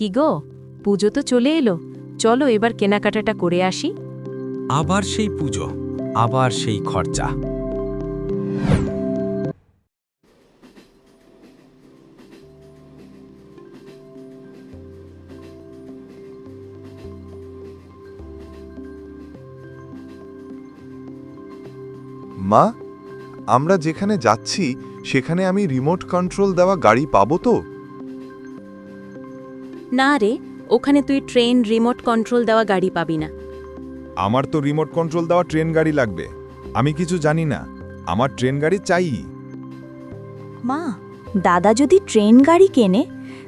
কি গো? পুজো তো চলে এলো। চলো এবার কেনাকাটাটা করে আসি। আবার সেই পুজো আবার সেই খরচা। মা আমরা যেখানে যাচ্ছি সেখানে আমি রিমোট কন্ট্রোল দেওয়া গাড়ি পাবো তো? না রে ওখানে তুই ট্রেন রিমোট কন্ট্রোল দেওয়া গাড়ি পাবি না। আমার তো রিমোট কন্ট্রোল দেওয়া ট্রেন গাড়ি লাগবে। আমি কিছু জানি না। আমার ট্রেন গাড়ি চাই। মা দাদা যদি ট্রেন গাড়ি কেনে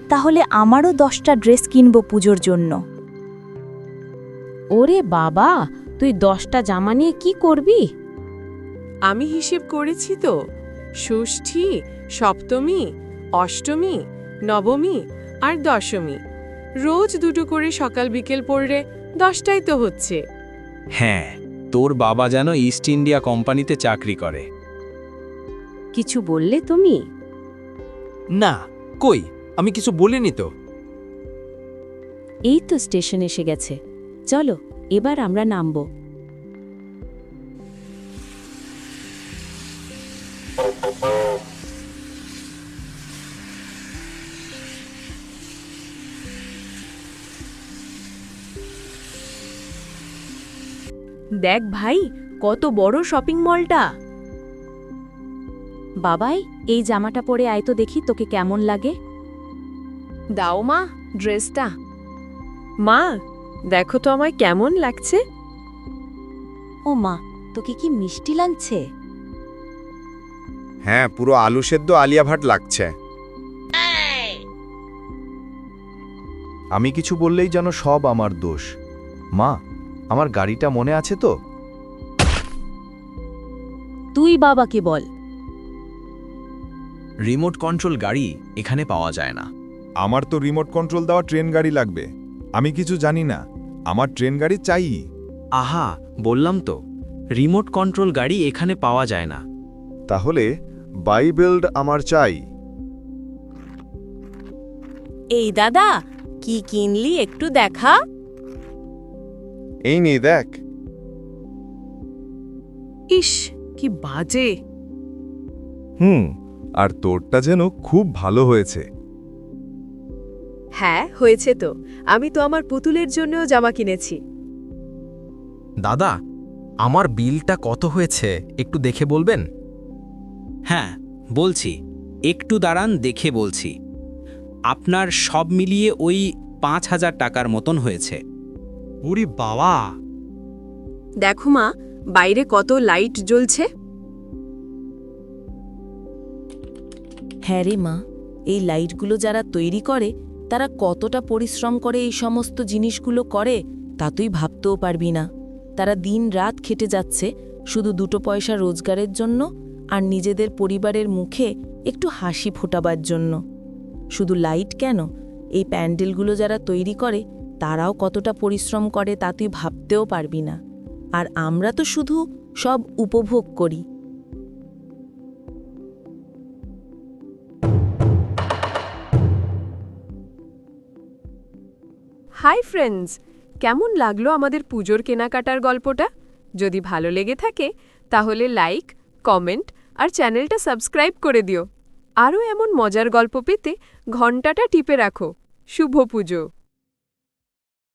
তাহলে আমারও দশটা ড্রেস কিনব পুজোর জন্য। ওরে বাবা তুই দশটা জামা নিয়ে কি করবি? আমি হিসেব করেছি তো। ষষ্ঠী সপ্তমী অষ্টমী নবমী আর দশমী। রোজ দুটো করে সকাল বিকেল পড়লে দশটাই তো হচ্ছে। হ্যাঁ তোর বাবা যেন ইস্ট ইন্ডিয়া কোম্পানিতে চাকরি করে। কিছু বললে তুমি? না কই? আমি কিছু বলিনি তো। এই তো স্টেশন এসে গেছে। চলো এবার আমরা নামব। দেখ ভাই কত বড় শপিং মলটা। বাবাই এই জামাটা পরে আয় তো দেখি তোকে কেমন লাগে। দাও মা ড্রেসটা। মা দেখো তো আমায় কেমন লাগছে। ও মা তোকে কি মিষ্টি লাগছে? হ্যাঁ পুরো আলু সেদ্ধ আলিয়া ভাট লাগছে। আমি কিছু বললেই যেন সব আমার দোষ। মা আমার গাড়িটা মনে আছে তো? তুই বাবাকে বল। রিমোট কন্ট্রোল গাড়ি এখানে পাওয়া যায় না। আমার তো রিমোট কন্ট্রোল দেওয়া ট্রেন গাড়ি লাগবে। আমি কিছু জানি না। আমার ট্রেন গাড়ি চাই। আহা বললাম তো রিমোট কন্ট্রোল গাড়ি এখানে পাওয়া যায় না। তাহলে বাইবেল্ড আমার চাই। এই দাদা কি কিনলি একটু দেখা? এই নে দেখ। ইস কি বাজে। হুম আর তোরটা যেন খুব ভালো হয়েছে। হ্যাঁ হয়েছে তো। আমি তো আমার পুতুলের জন্যও জামা কিনেছি। দাদা আমার বিলটা কত হয়েছে একটু দেখে বলবেন? হ্যাঁ বলছি একটু দাঁড়ান দেখে বলছি। আপনার সব মিলিয়ে ওই পাঁচ হাজার টাকার মতন হয়েছে। উরি বাবা। দেখো মা বাইরে কত লাইট জ্বলছে। হ্যাঁ রে মা এই লাইটগুলো যারা তৈরি করে তারা কতটা পরিশ্রম করে এই সমস্ত জিনিসগুলো করে তা তুই ভাবতেও পারবি না। তারা দিন রাত খেটে যাচ্ছে শুধু দুটো পয়সা রোজগারের জন্য আর নিজেদের পরিবারের মুখে একটু হাসি ফোটাবার জন্য। শুধু লাইট কেন? এই প্যান্ডেলগুলো যারা তৈরি করে তারাও কতটা পরিশ্রম করে তা তুই ভাবতেও পারবি না। আর আমরা তো শুধু সব উপভোগ করি। হাই ফ্রেন্ডস, কেমন লাগল আমাদের পুজোর কেনাকাটার গল্পটা? যদি ভালো লেগে থাকে, তাহলে লাইক, কমেন্ট আর চ্যানেলটা সাবস্ক্রাইব করে দিও। আরও এমন মজার গল্প পেতে ঘন্টাটা টিপে রাখো। শুভ পুজো।